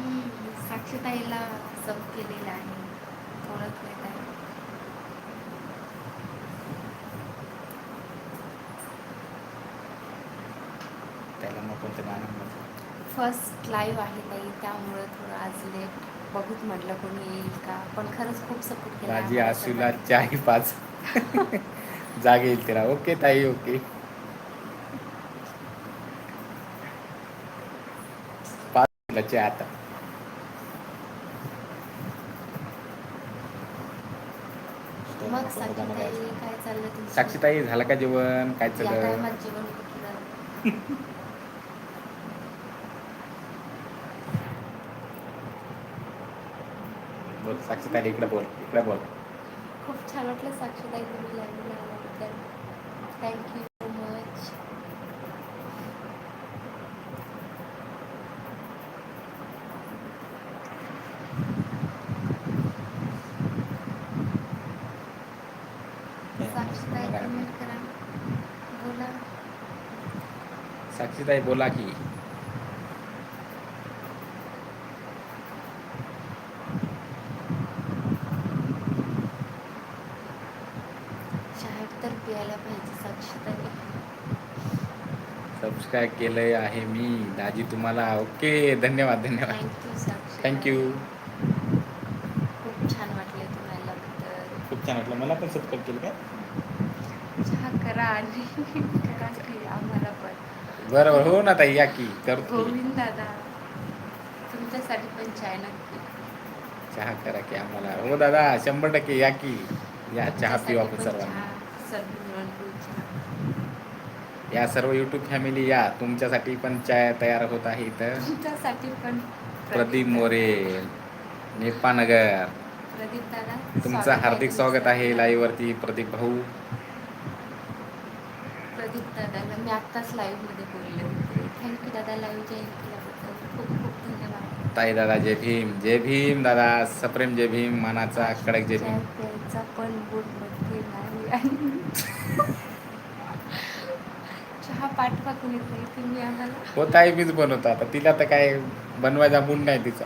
हम्म, साक्षीताईला सब केलेलं आहे. ओळख येत आहे. त्याला मग कोणतं गाणं म्हणतो. फर्स्ट लाईव्ह आहे ताई त्यामुळं थोडं आज लेट बघूत म्हटलं कोणी येईल का. पण खरंच खूप सपोर्ट केला आम्हाला आसूला. चाही पाच. जाग येईल तिला ओके ताई ओके पाच आता. मग साक्षीताई काय चाललं तुमचं? साक्षीताई झालं का जेवण? काय या चाललं? टायमात जेवण कुठलं? झालं? बोल साक्षीताई इकडे बोल इकडे बोल. खूप छान वाटलं साक्षीताई तुम्ही आल्याबद्दल. थँक्यू सो मच साक्षीताई कमेंट करा बोला. साक्षीताई बोला की. चहा तर प्यायला पाहिजे साक्षीताई. सबस्क्राईब केलंय आहे मी. दाजी तुम्हाला ओके. धन्यवाद धन्यवाद. थँक्यू साक्षी थँक्यू खूप छान वाटले तुम्हाला. खूप छान वाटलं. मला पण सबस्क्राईब केलं काय चहा करा आणि करा की आम्हाला पण. बरं बरं हो ना ताई या की करतो. गोविंद दादा तुमच्यासाठी पण चाय नक्की. चहा करा की आम्हाला. हो दादा शंभर टक्के या की. या चहा पण सर्वांनी. या सर्व युट्यूब फॅमिली या. तुमच्यासाठी पण चाय तयार होत आहे इथं. तुमच्यासाठी पण प्रदीप मोरे नेपानगर प्रदीप दादा तुमचं हार्दिक स्वागत. आहे लाईव्ह वरती. प्रदीप भाऊ. दादाला मी आत्ताच लाईव्हमध्ये बोलले होते. थँक्यू दादा लाईव्ह जॉईन केल्याबद्दल. खूप खूप धन्यवाद. ताई दादा जय भीम. जय भीम दादा सप्रेम जय भीम मानाचा कडक जय भीम. प्यायचा पण मूडमध्ये नाही आणि चहा पाठवा तुम्ही आम्हाला. होत आहे मीच बनवतो. आता तिला तर काय बनवायचा मूड नाही तिचा.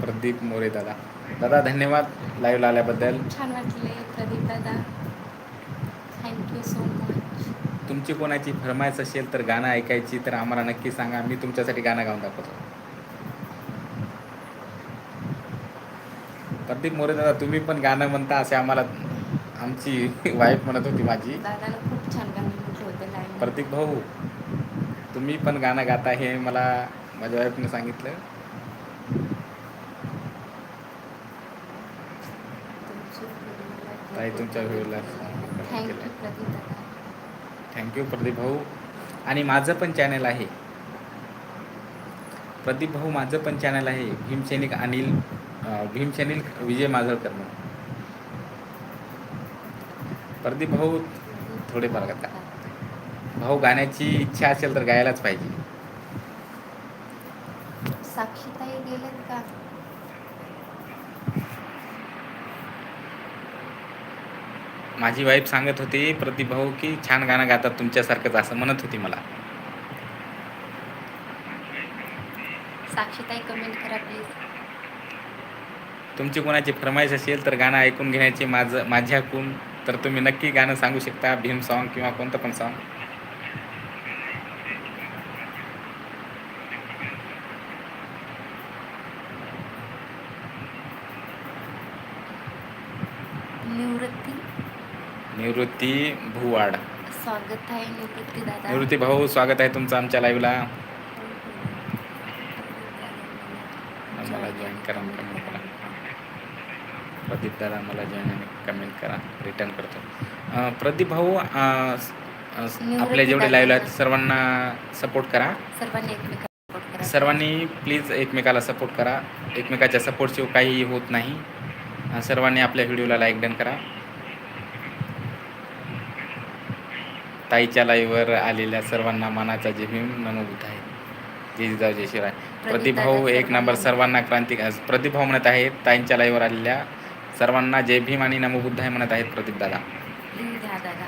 प्रदीप मोरे दादा. दादा धन्यवाद लाईव्ह आल्याबद्दल. छान वाटले प्रदीप दादा. थँक्यू सो मच तुमची कोणाची फरमाईश असेल तर गाणं ऐकायची तर आम्हाला नक्की सांगा. मी तुमच्यासाठी गाणं गाऊन दाखवतो. प्रदीप मोरे दादा तुम्ही पण गाणं म्हणता असे आम्हाला आमची वाईफ म्हणत होती माझी. खूप छान गाणं प्रतीक भाऊ तुम्ही पण गाणं गाता हे मला माझ्या वाईफने सांगितलं. ताई, तुमच्या व्हिडिओला थँक्यू प्रदीप दादा. थँक्यू प्रदीप भाऊ. आणि माझं पण चॅनल आहे. प्रदीप भाऊ माझं पण चॅनल आहे. भीमसैनिक अनिल भीमसैनिक विजय माजळकर म्हणून. प्रदीप भाऊ थोडे फार गाता. भाऊ गाण्याची इच्छा असेल तर गायलाच पाहिजे. साक्षीताई गेलेत का? माझी वाईफ सांगत होती प्रदीप भाऊ की छान गाणं गातात तुमच्यासारखंच असं म्हणत होती मला. साक्षीताई कमेंट करा प्लीज तुमची कोणाची फरमाईश असेल तर गाणं ऐकून घेण्याची माझं माझ्याकून तर तुम्ही नक्की गाणं सांगू शकता भीम सॉन्ग किंवा कोणतं पण सॉन्ग निवृत्ती निवृत्ती भुवाड. स्वागत आहे निवृत्ती दादा. निवृत्ती भाऊ स्वागत आहे तुमचं आमच्या लाईव्हला मला join करा, comment करा. प्रदीप दादा मला जॉईन आणि कमेंट करा. रिटर्न करतो. प्रदीप भाऊ अं, स- अं, स- निवृत्ती आपले जेवढे. लाईव्ह आहेत सर्वांना सपोर्ट करा. सर्वांनी सर्वांनी प्लीज एकमेकाला सपोर्ट करा. एकमेकाच्या सपोर्टशिवाय काहीही होत नाही. सर्वांनी आपल्या व्हिडिओला लाईक डन करा. ताईच्या लाईव्हवर आलेल्या सर्वांना मानाचा जय भीम नमो बुद्धाय. जय जिजाऊ जय शिवराय प्रदीप भाऊ दादा एक नंबर सर्वांना क्रांती प्रदीप भाऊ म्हणत आहेत ताईंच्या लाईव्हवर आलेल्या सर्वांना जय भीम आणि नमो बुद्धाय म्हणत आहेत प्रदीप दादा. लिहू द्या दादा